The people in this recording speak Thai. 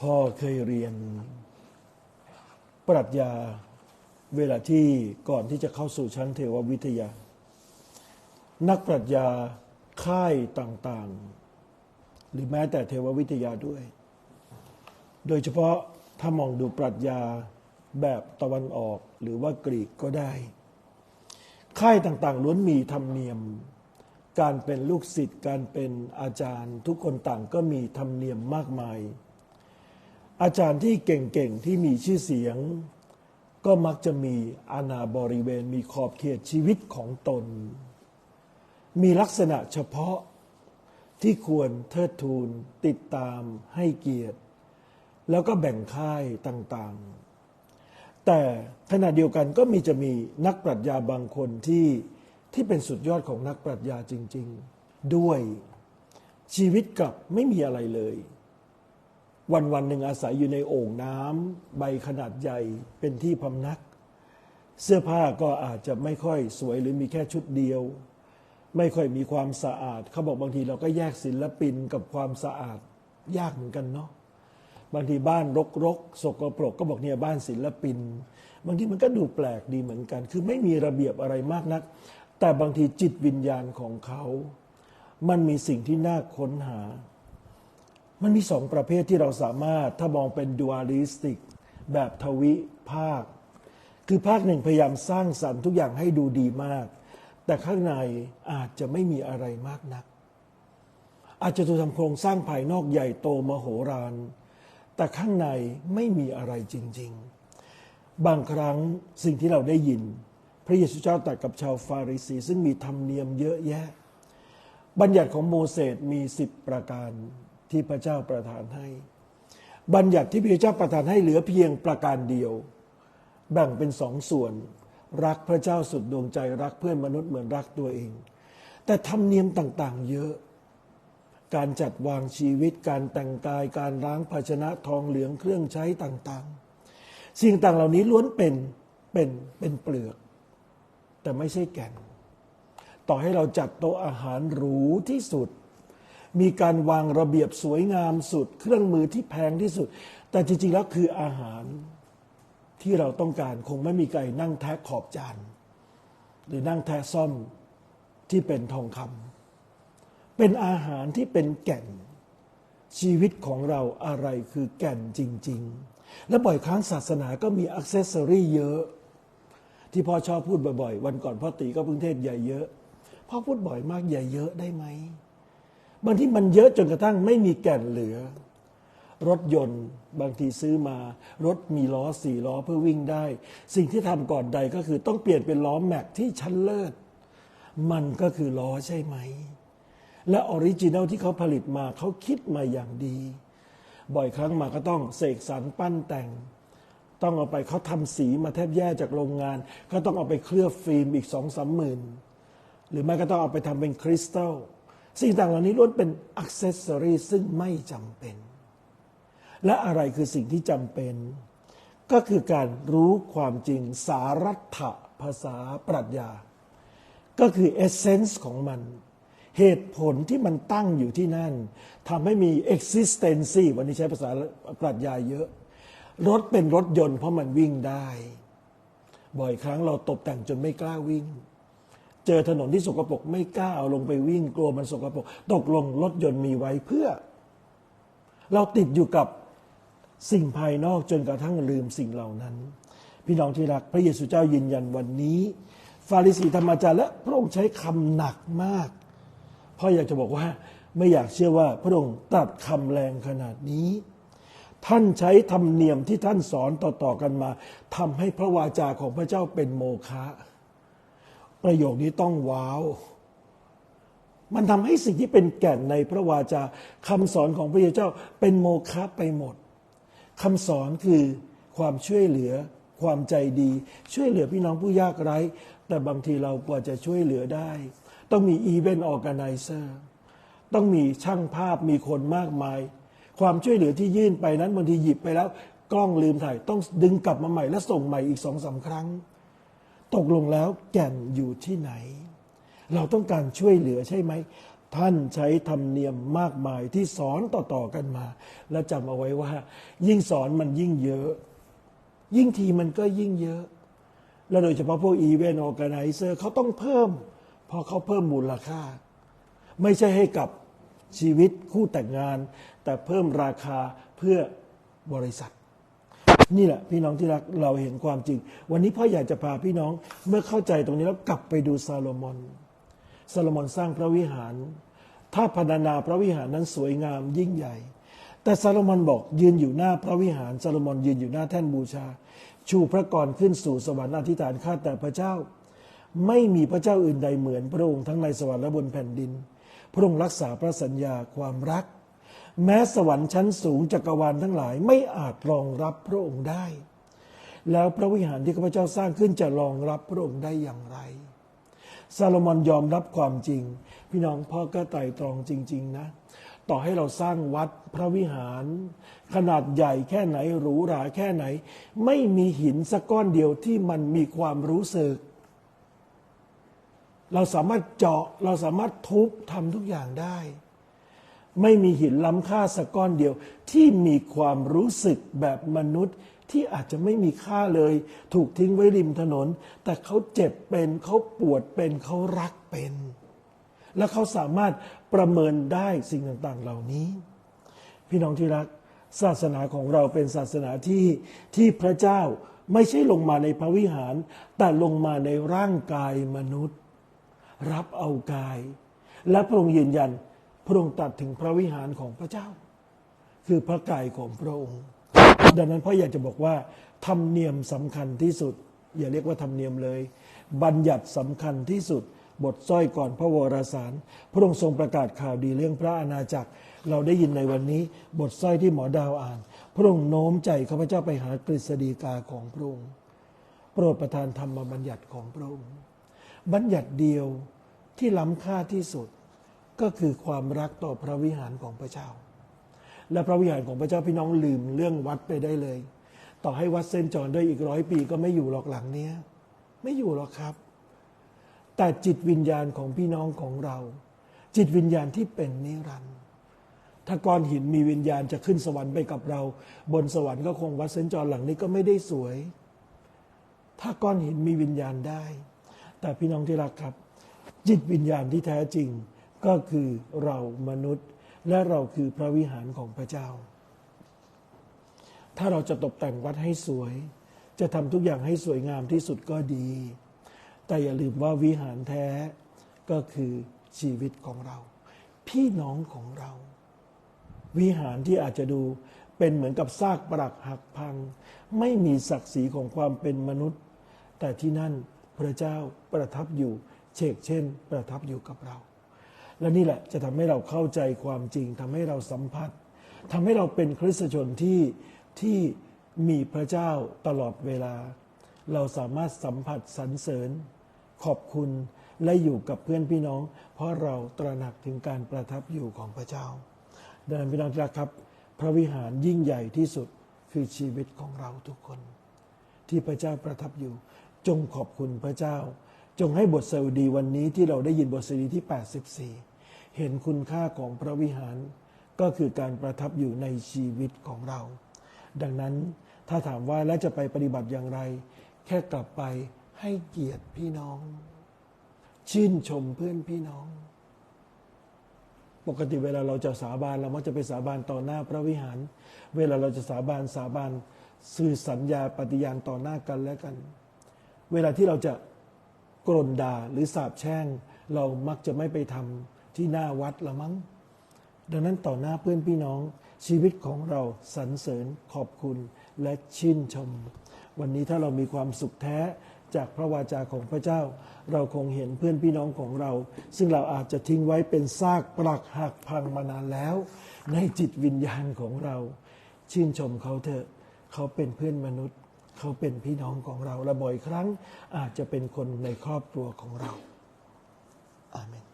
พ่อเคยเรียน ปรัชญาเวลาที่ก่อนที่จะเข้าสู่ชั้นเทววิทยา นักปรัชญาค่ายต่างๆ หรือแม้แต่เทววิทยาด้วย โดยเฉพาะถ้ามองดูปรัชญาแบบตะวันออกหรือว่ากรีกก็ได้ ค่ายต่างๆ ล้วนมีธรรมเนียม การเป็นลูกศิษย์การเป็นอาจารย์ ทุกคนต่างก็มีธรรมเนียมมากมาย อาจารย์ที่เก่งๆ ที่มีชื่อเสียง ก็มักจะมีอาณาบริเวณมีขอบเขตชีวิตของตน มีลักษณะเฉพาะที่ควรเทิดทูน ติดตามให้เกียรติ แล้วก็แบ่งค่ายต่างๆ แต่ขณะเดียวกันก็มีจะมีนักปรัชญาบางคนที่ที่เป็นสุดยอดของนักปรัชญาจริง ๆ ด้วยชีวิตกับไม่มีอะไรเลย วันวันหนึ่งอาศัยอยู่ในโอ่งน้ำใบขนาดใหญ่เป็นที่พำนัก เสื้อผ้าก็อาจจะไม่ค่อยสวยหรือมีแค่ชุดเดียว ไม่ค่อยมีความสะอาด เขาบอกบางทีเราก็แยกศิลปินกับความสะอาดยากเหมือนกันเนาะบางทีบ้านรกรกสกปรกก็บอกเนี่ยบ้านศิลปิน บางทีมันก็ดูแปลกดีเหมือนกัน คือไม่มีระเบียบอะไรมากนัก แต่บางทีจิตวิญญาณของเขา มันมีสิ่งที่น่าค้นหา มันมีสองประเภทที่เราสามารถถ้ามองเป็นดูอาลิสติก แบบทวิภาค คือภาคหนึ่งพยายามสร้างสรรค์ทุกอย่างให้ดูดีมาก แต่ข้างในอาจจะไม่มีอะไรมากนัก อาจจะถูกทำโครงสร้างภายนอกใหญ่โตมโหฬารแต่ข้างในไม่มีอะไรจริง ๆ บางครั้งสิ่งที่เราได้ยิน พระเยซูเจ้าตรัสกับชาวฟาริสี ซึ่งมีธรรมเนียมเยอะแยะ บัญญัติของโมเสสมีสิบประการ ที่พระเจ้าประทานให้ บัญญัติที่พระเจ้าประทานให้เหลือเพียงประการเดียว แบ่งเป็นสองส่วน รักพระเจ้าสุดดวงใจรักเพื่อนมนุษย์เหมือนรักตัวเอง แต่ธรรมเนียมต่างๆ เยอะ การจัดวางชีวิตการแต่งกายการล้างภาชนะทองเหลืองเครื่องใช้ต่างๆ สิ่งต่างเหล่านี้ล้วนเป็นเป็นเป็นเปลือก แต่ไม่ใช่แก่น ต่อให้เราจัดโต๊ะอาหารหรูที่สุด มีการวางระเบียบสวยงามสุด เครื่องมือที่แพงที่สุด แต่จริงๆแล้วคืออาหารที่เราต้องการคงไม่มีใครนั่งแทะขอบจานหรือนั่งแทะซ่อมที่เป็นทองคำเป็นอาหารที่เป็นแก่น ชีวิตของเราอะไรคือแก่นจริง ๆ และบ่อยครั้งศาสนาก็มีอักเซสซอรี่เยอะ ที่พ่อชอบพูดบ่อยๆ วันก่อนพ่อตีก็เพิ่งเทศใหญ่เยอะพ่อพูดบ่อยมากใหญ่เยอะได้ไหม บางที่มันเยอะจนกระทั่งไม่มีแก่นเหลือ รถยนต์บางทีซื้อมา รถมีล้อสี่ล้อเพื่อวิ่งได้ สิ่งที่ทำก่อนใดก็คือต้องเปลี่ยนเป็นล้อแม็กที่ชั้นเลิศมันก็คือล้อใช่ไหม และออริจินัลที่เขาผลิตมาเขาคิดมาอย่างดี บ่อยครั้งมาก็ต้องเสกสรรปั้นแต่ง ต้องเอาไปเขาทำสีมาแทบแย่จากโรงงาน ก็ต้องเอาไปเคลือบฟิล์มอีกสองสามหมื่นหรือไม่ก็ต้องเอาไปทำเป็นคริสตัล สิ่งต่างเหล่านี้ล้วนเป็นอักเซสซอรีซึ่งไม่จำเป็น และอะไรคือสิ่งที่จำเป็น ก็คือการรู้ความจริงสารัตถภาษาปรัชญา ก็คือเอเซนส์ของมัน เหตุผลที่มันตั้งอยู่ที่นั่นทำให้มี existency วันนี้ใช้ภาษาปรัชญาเยอะ รถเป็นรถยนต์เพราะมันวิ่งได้ บ่อยครั้งเราตกแต่งจนไม่กล้าวิ่ง เจอถนนที่สกปรกไม่กล้าเอาลงไปวิ่งกลัวมันสกปรกตกลงรถยนต์มีไว้เพื่อ เราติดอยู่กับสิ่งภายนอกจนกระทั่งลืมสิ่งเหล่านั้น พี่น้องที่รักพระเยซูเจ้ายืนยันวันนี้ ฟาริสีธรรมจารย์และพระองค์ใช้คำหนักมากพ่ออยากจะบอกว่าไม่อยากเชื่อว่าพระองค์ตรัสคำแรงขนาดนี้ ท่านใช้ธรรมเนียมที่ท่านสอนต่อๆกันมาทำให้พระวาจาของพระเจ้าเป็นโมฆะ ประโยคนี้ต้องว้าว มันทำให้สิ่งที่เป็นแก่นในพระวาจาคำสอนของพระเจ้าเป็นโมฆะไปหมดคำสอนคือความช่วยเหลือ ความใจดี ช่วยเหลือพี่น้องผู้ยากไร้ แต่บางทีเรากว่าจะช่วยเหลือได้ ต้องมีอีเวนต์ออแกไนเซอร์ต้องมีช่างภาพมีคนมากมาย ความช่วยเหลือที่ยื่นไปนั้นบางทีหยิบไปแล้ว กล้องลืมถ่ายต้องดึงกลับมาใหม่และส่งใหม่อีกสองสาครั้ง ตกลงแล้วแก่นอยู่ที่ไหน เราต้องการช่วยเหลือใช่ไหม ท่านใช้ธรรมเนียมมากมายที่สอนต่อๆกันมา และจำเอาไว้ว่า ยิ่งสอนมันยิ่งเยอะ ยิ่งทีมันก็ยิ่งเยอะ และโดยเฉพาะพวกอีเวนต์ออแกไนเซอร์เขาต้องเพิ่ม พอเขาเพิ่มมูลค่า ไม่ใช่ให้กับชีวิตคู่แต่งงาน แต่เพิ่มราคาเพื่อบริษัท นี่แหละพี่น้องที่รักเราเห็นความจริง วันนี้พ่ออยากจะพาพี่น้องเมื่อเข้าใจตรงนี้แล้วกลับไปดูซาโลมอนซาโลมอนสร้างพระวิหาร ถ้าพรรณนาพระวิหารนั้นสวยงามยิ่งใหญ่ แต่ซาโลมอนบอกยืนอยู่หน้าพระวิหารซาโลมอนยืนอยู่หน้าแท่นบูชา ชูพระกรขึ้นสู่สวรรค์อธิษฐานข้าแต่พระเจ้า ไม่มีพระเจ้าอื่นใดเหมือนพระองค์ทั้งในสวรรค์และบนแผ่นดิน พระองค์รักษาพระสัญญาความรัก แม้สวรรค์ชั้นสูงจักรวาลทั้งหลายไม่อาจรองรับพระองค์ได้ แล้วพระวิหารที่ข้าพเจ้าสร้างขึ้นจะรองรับพระองค์ได้อย่างไร ซาโลมอนยอมรับความจริง พี่น้องพ่อก็ไต่ตรองจริง ๆ นะ ต่อให้เราสร้างวัดพระวิหาร ขนาดใหญ่แค่ไหนหรูหราแค่ไหน ไม่มีหินสักก้อนเดียวที่มันมีความรู้สึก เราสามารถเจาะเราสามารถทุบทำทุกอย่างได้ ไม่มีหินล้ำค่าสักก้อนเดียว ที่มีความรู้สึกแบบมนุษย์ที่อาจจะไม่มีค่าเลย ถูกทิ้งไว้ริมถนน แต่เขาเจ็บเป็นเขาปวดเป็นเขารักเป็น และเขาสามารถประเมินได้สิ่งต่างๆเหล่านี้ พี่น้องที่รักศาสนาของเราเป็นศาสนาที่ที่พระเจ้าไม่ใช่ลงมาในพระวิหาร แต่ลงมาในร่างกายมนุษย์ รับเอากาย และพระองค์ยืนยัน พระองค์ตัดถึงพระวิหารของพระเจ้า คือพระกายของพระองค์ ดังนั้นพ่ออยากจะบอกว่าธรรมเนียมสำคัญที่สุด อย่าเรียกว่าธรรมเนียมเลย บัญญัติสำคัญที่สุด บทสร้อยก่อนพระวรสาร พระองค์ทรงประกาศข่าวดีเรื่องพระอาณาจักร เราได้ยินในวันนี้ บทสร้อยที่หมอดาวอ่าน พระองค์โน้มใจข้าพเจ้าไปหากฤษฎีกาของพระองค์โปรดประทานธรรมบัญญัติของพระองค์บัญญัติเดียวที่ล้ำค่าที่สุด ก็คือความรักต่อพระวิหารของพระเจ้า และพระวิหารของพระเจ้าพี่น้องลืมเรื่องวัดไปได้เลย ต่อให้วัดเซนจอห์นด้วยอีกร้อยปีก็ไม่อยู่หรอกหลังเนี้ยไม่อยู่หรอกครับ แต่จิตวิญญาณของพี่น้องของเรา จิตวิญญาณที่เป็นนิรันดร์ถ้าก้อนหินมีวิญญาณจะขึ้นสวรรค์ไปกับเรา บนสวรรค์ก็คงวัดเซนจอหลังนี้ก็ไม่ได้สวย ถ้าก้อนหินมีวิญญาณได้ แต่พี่น้องที่รักครับ จิตวิญญาณที่แท้จริง ก็คือเรามนุษย์ และเราคือพระวิหารของพระเจ้า ถ้าเราจะตกแต่งวัดให้สวย จะทำทุกอย่างให้สวยงามที่สุดก็ดี แต่อย่าลืมว่าวิหารแท้ก็คือชีวิตของเรา พี่น้องของเรา วิหารที่อาจจะดูเป็นเหมือนกับซากปรักหักพัง ไม่มีศักดิ์ศรีของความเป็นมนุษย์ แต่ที่นั่นพระเจ้าประทับอยู่เชกเช่น ประทับอยู่กับเรา และนี่แหละจะทำให้เราเข้าใจความจริงทำให้เราสัมผัสทำให้เราเป็นคริสตชนที่ที่มีพระเจ้าตลอดเวลา เราสามารถสัมผัสสรรเสริญ ขอบคุณและอยู่กับเพื่อนพี่น้อง เพราะเราตระหนักถึงการประทับอยู่ของพระเจ้าดังนั้นพี่น้องที่รักครับ พระวิหารยิ่งใหญ่ที่สุดคือชีวิตของเราทุกคน ที่พระเจ้าประทับอยู่ จงขอบคุณพระเจ้า จงให้บทสดุดีวันนี้ที่เราได้ยินบทสดุดีที่ 84 เห็นคุณค่าของพระวิหาร ก็คือการประทับอยู่ในชีวิตของเรา ดังนั้นถ้าถามว่าแล้วจะไปปฏิบัติอย่างไร แค่กลับไปให้เกียรติพี่น้อง ชื่นชมเพื่อนพี่น้อง ปกติเวลาเราจะสาบานเรามักจะไปสาบานต่อหน้าพระวิหาร เวลาเราจะสาบานสาบานสื่อสัญญาปฏิญาณต่อหน้ากันและกัน เวลาที่เราจะกรนด่าหรือสาบแช่ง เรามักจะไม่ไปทำ ที่หน้าวัดละมั้ง ดังนั้นต่อหน้าเพื่อนพี่น้องชีวิตของเราสรรเสริญขอบคุณและชื่นชม วันนี้ถ้าเรามีความสุขแท้จากพระวาจาของพระเจ้า เราคงเห็นเพื่อนพี่น้องของเรา ซึ่งเราอาจจะทิ้งไว้เป็นซากปรักหักพังมานานแล้ว ในจิตวิญญาณของเรา ชื่นชมเขาเถอะ เขาเป็นเพื่อนมนุษย์ เขาเป็นพี่น้องของเราและบ่อยครั้ง อาจจะเป็นคนในครอบครัวของเราอาเมน